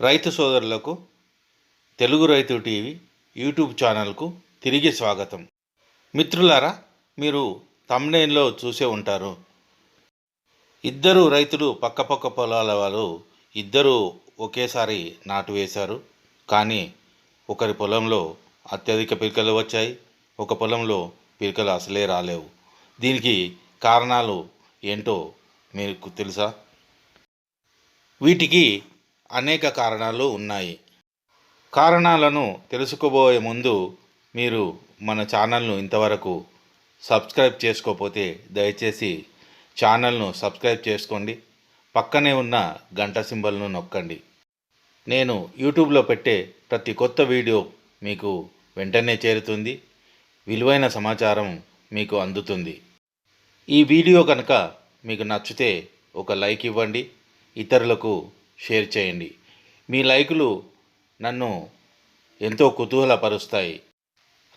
రైతు సోదరులకు తెలుగు రైతు టీవీ యూట్యూబ్ ఛానల్కు తిరిగి స్వాగతం. మిత్రులారా మీరు తమ్నేన్లో చూసే ఉంటారు. ఇద్దరు రైతులు పక్కపక్క పొలాల వాళ్ళు ఇద్దరు ఒకేసారి నాటు వేశారు. కానీ ఒకరి పొలంలో అత్యధిక పిలకలు వచ్చాయి ఒక పొలంలో పిలకలు అసలే రాలేవు. దీనికి కారణాలు ఏంటో మీకు తెలుసా? వీటికి అనేక కారణాలు ఉన్నాయి. కారణాలను తెలుసుకోబోయే ముందు మీరు మన ఛానల్ను ఇంతవరకు సబ్స్క్రైబ్ చేసుకోకపోతే దయచేసి ఛానల్ను సబ్స్క్రైబ్ చేసుకోండి. పక్కనే ఉన్న గంట సింబల్ను నొక్కండి. నేను యూట్యూబ్లో పెట్టే ప్రతి కొత్త వీడియో మీకు వెంటనే చేరుతుంది. విలువైన సమాచారం మీకు అందుతుంది. ఈ వీడియో కనుక మీకు నచ్చితే ఒక లైక్ ఇవ్వండి. ఇతరులకు షేర్ చేయండి. మీ లైకులు నన్ను ఎంతో కుతూహలపరుస్తాయి.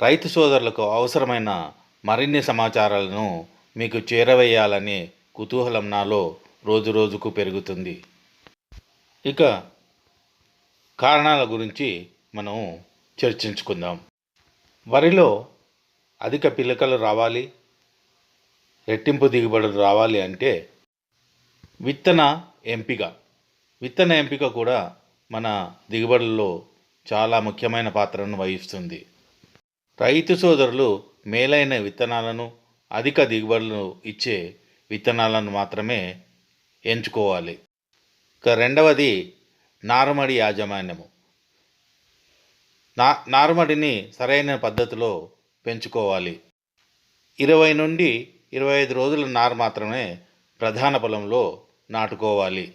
రైతు సోదరులకు అవసరమైన మరిన్ని సమాచారాలను మీకు చేరవేయాలనే కుతూహలం నాలో రోజు రోజుకు పెరుగుతుంది. ఇక కారణాల గురించి మనం చర్చించుకుందాం. వరిలో అధిక పిలకలు రావాలి రెట్టింపు దిగుబడులు రావాలి అంటే విత్తన ఎంపిక. విత్తన ఎంపిక కూడా మన దిగుబడుల్లో చాలా ముఖ్యమైన పాత్రను వహిస్తుంది. రైతు సోదరులు మేలైన విత్తనాలను అధిక దిగుబడులు ఇచ్చే విత్తనాలను మాత్రమే ఎంచుకోవాలి. ఇక రెండవది నారుమడి యాజమాన్యము. నా నారుమడిని సరైన పద్ధతిలో పెంచుకోవాలి. ఇరవై నుండి ఇరవై ఐదు రోజుల నారు మాత్రమే ప్రధాన పొలంలో నాటుకోవాలి.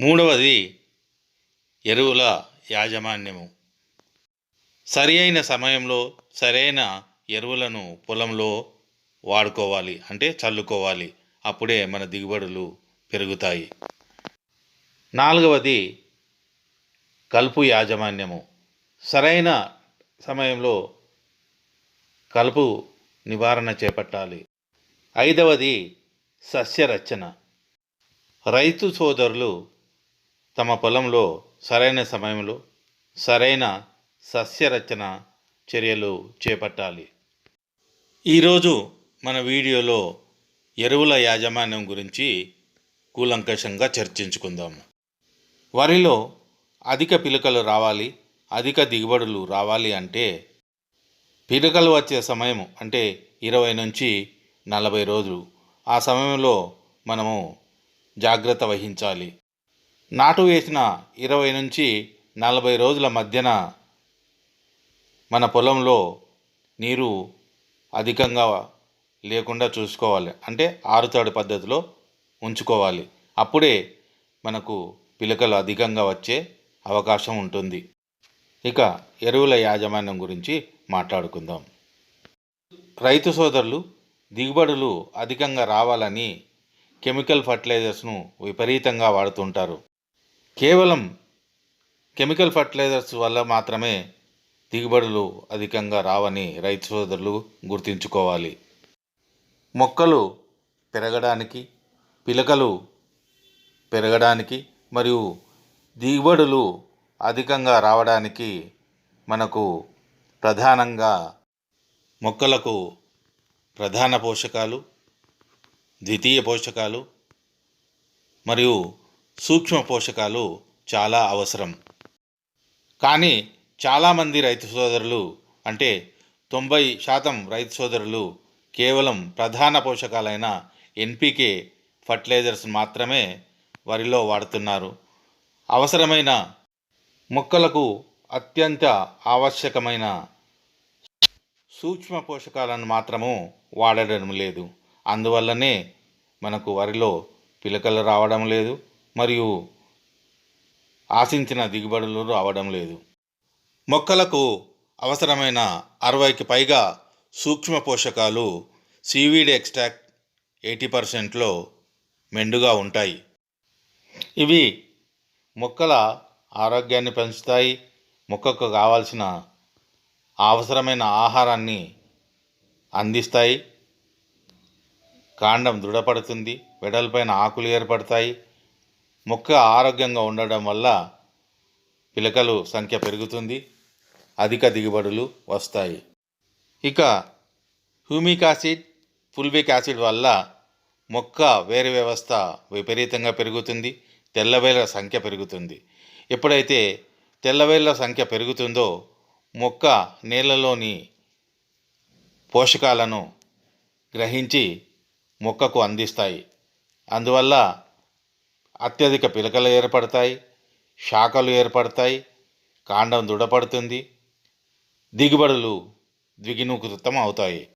మూడవది ఎరువుల యాజమాన్యము. సరి అయిన సమయంలో సరైన ఎరువులను పొలంలో వాడుకోవాలి అంటే చల్లుకోవాలి. అప్పుడే మన దిగుబడులు పెరుగుతాయి. నాలుగవది కలుపు యాజమాన్యము. సరైన సమయంలో కలుపు నివారణ చేపట్టాలి. ఐదవది సస్యరచన. రైతు సోదరులు తమ పొలంలో సరైన సమయంలో సరైన సస్యరచన చర్యలు చేపట్టాలి. ఈరోజు మన వీడియోలో ఎరువుల యాజమాన్యం గురించి కూలంకషంగా చర్చించుకుందాము వరిలో అధిక పిలకలు రావాలి అధిక దిగుబడులు రావాలి అంటే పిలకలు వచ్చే సమయం అంటే ఇరవై నుంచి నలభై రోజులు. ఆ సమయంలో మనము జాగ్రత్త వహించాలి. నాటు వేసిన ఇరవై నుంచి నలభై రోజుల మధ్యన మన పొలంలో నీరు అధికంగా లేకుండా చూసుకోవాలి. అంటే ఆరుతాడు పద్ధతిలో ఉంచుకోవాలి. అప్పుడే మనకు పిలకలు అధికంగా వచ్చే అవకాశం ఉంటుంది. ఇక ఎరువుల యాజమాన్యం గురించి మాట్లాడుకుందాం. రైతు సోదరులు దిగుబడులు అధికంగా రావాలని కెమికల్ ఫర్టిలైజర్స్ను విపరీతంగా వాడుతుంటారు. కేవలం కెమికల్ ఫర్టిలైజర్స్ వల్ల మాత్రమే దిగుబడులు అధికంగా రావని రైతు సోదరులు గుర్తుంచుకోవాలి. మొక్కలు పెరగడానికి పిలకలు పెరగడానికి మరియు దిగుబడులు అధికంగా రావడానికి మనకు ప్రధానంగా మొక్కలకు ప్రధాన పోషకాలు ద్వితీయ పోషకాలు మరియు సూక్ష్మ పోషకాలు చాలా అవసరం. కానీ చాలామంది రైతు సోదరులు అంటే తొంభై శాతం రైతు సోదరులు కేవలం ప్రధాన పోషకాలైన ఎన్పికే ఫర్టిలైజర్స్ మాత్రమే వరిలో వాడుతున్నారు. అవసరమైన మొక్కలకు అత్యంత ఆవశ్యకమైన సూక్ష్మ పోషకాలను మాత్రము వాడడం లేదు. అందువల్లనే మనకు వరిలో పిలకలు రావడం లేదు. మరియు ఆశించిన దిగుబడులు రావడం లేదు. మొక్కలకు అవసరమైన అరవైకి పైగా సూక్ష్మ పోషకాలు సీవీడ్ ఎక్స్ట్రాక్ట్ ఎయిటీ పర్సెంట్లో మెండుగా ఉంటాయి. ఇవి మొక్కల ఆరోగ్యాన్ని పెంచుతాయి. మొక్కకు కావాల్సిన అవసరమైన ఆహారాన్ని అందిస్తాయి. కాండం దృఢపడుతుంది. వెడల్పైన ఆకులు ఏర్పడతాయి. మొక్క ఆరోగ్యంగా ఉండడం వల్ల పిలకలు సంఖ్య పెరుగుతుంది అధిక దిగుబడులు వస్తాయి. ఇక హ్యూమిక్ యాసిడ్ ఫుల్విక్ యాసిడ్ వల్ల మొక్క వేరు వ్యవస్థ విపరీతంగా పెరుగుతుంది తెల్లవేళ్ళ సంఖ్య పెరుగుతుంది. ఎప్పుడైతే తెల్లవేళ్ళ సంఖ్య పెరుగుతుందో మొక్క నేలలోని పోషకాలను గ్రహించి మొక్కకు అందిస్తాయి. అందువల్ల అత్యధిక పిలకలు ఏర్పడతాయి శాఖలు ఏర్పడతాయి కాండం దృఢపడుతుంది దిగుబడులు ద్విగుణీకృతం అవుతాయి.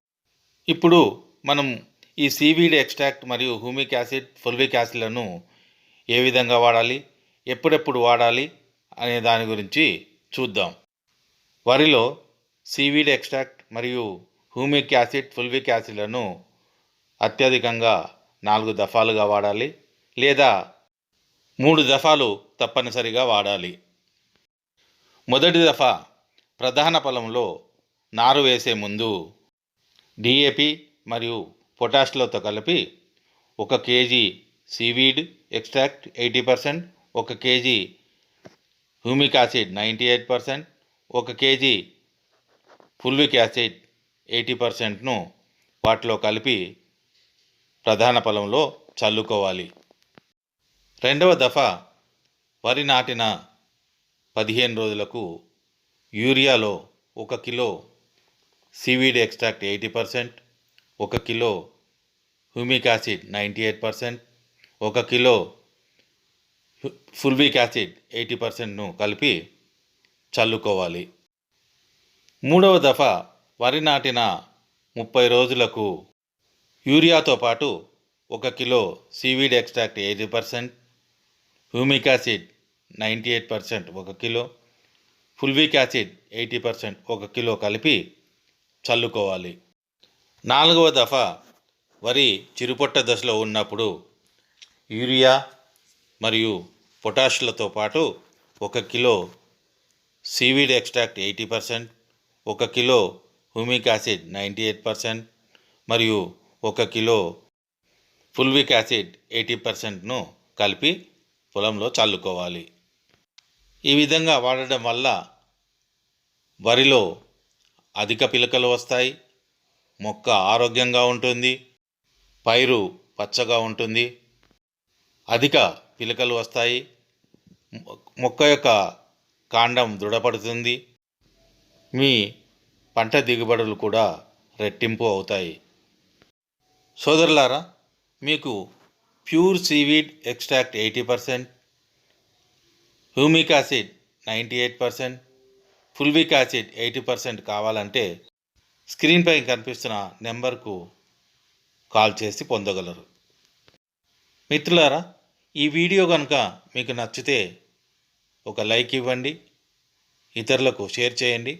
ఇప్పుడు మనం ఈ సీవీడ్ ఎక్స్ట్రాక్ట్ మరియు హ్యూమిక్ యాసిడ్ ఫుల్విక్ యాసిడ్లను ఏ విధంగా వాడాలి ఎప్పుడెప్పుడు వాడాలి అనే దాని గురించి చూద్దాం. వరిలో సీవీడ్ ఎక్స్ట్రాక్ట్ మరియు హ్యూమిక్ యాసిడ్ ఫుల్విక్ యాసిడ్లను అత్యధికంగా నాలుగు దఫాలుగా వాడాలి లేదా మూడు దఫాలు తప్పనిసరిగా వాడాలి. మొదటి దఫా ప్రధాన పొలంలో నారు వేసే ముందు డిఏపి మరియు పొటాష్లతో కలిపి ఒక KG seaweed extract eighty percent ఒక KG humic acid ninety eight percent ఒక కేజీ ఫుల్విక్ యాసిడ్ ఎయిటీ పర్సెంట్ను వాటిలో కలిపి ప్రధాన పొలంలో చల్లుకోవాలి. రెండవ దఫ వరి నాటిన పదిహేను రోజులకు యూరియాలో ఒక kilo seaweed extract eighty percent ఒక kilo humic acid ninety eight percent ఒక కిలో ఫుల్విక్ యాసిడ్ ఎయిటీ పర్సెంట్ను కలిపి చల్లుకోవాలి. మూడవ దఫా వరి నాటిన ముప్పై రోజులకు యూరియాతో పాటు ఒక kilo seaweed extract eighty percent humic acid ninety eight percent ఒక kilo fulvic acid eighty percent ఒక కిలో కలిపి చల్లుకోవాలి. నాలుగవ దఫా వరి చిరుపొట్ట దశలో ఉన్నప్పుడు యూరియా మరియు పొటాషులతో పాటు ఒక kilo seaweed extract eighty percent ఒక kilo humic acid ninety eight percent మరియు ఒక కిలో ఫుల్విక్ యాసిడ్ ఎయిటీ పర్సెంట్ను కలిపి పొలంలో చల్లుకోవాలి. ఈ విధంగా వాడడం వల్ల వరిలో అధిక పిలకలు వస్తాయి మొక్క ఆరోగ్యంగా ఉంటుంది పైరు పచ్చగా ఉంటుంది అధిక పిలకలు వస్తాయి మొక్క యొక్క కాండం దృఢపడుతుంది మీ పంట దిగుబడులు కూడా రెట్టింపు అవుతాయి. సోదరులారా మీకు pure seaweed extract eighty percent humic acid ninety eight percent fulvic acid eighty percent కావాలంటే స్క్రీన్పై కనిపిస్తున్న నెంబర్కు కాల్ చేసి పొందగలరు. మిత్రులారా ఈ వీడియో కనుక మీకు నచ్చితే ఒక లైక్ ఇవ్వండి ఇతరులకు షేర్ చేయండి.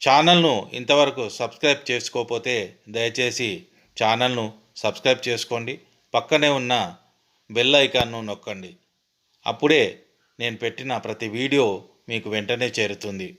ఛానల్ను ఇంతవరకు సబ్స్క్రైబ్ చేసుకోకపోతే దయచేసి ఛానల్ను సబ్స్క్రైబ్ చేసుకోండి. పక్కనే ఉన్న బెల్ ఐకాన్ను నొక్కండి. అప్పుడే నేను పెట్టిన ప్రతి వీడియో మీకు వెంటనే చేరుతుంది.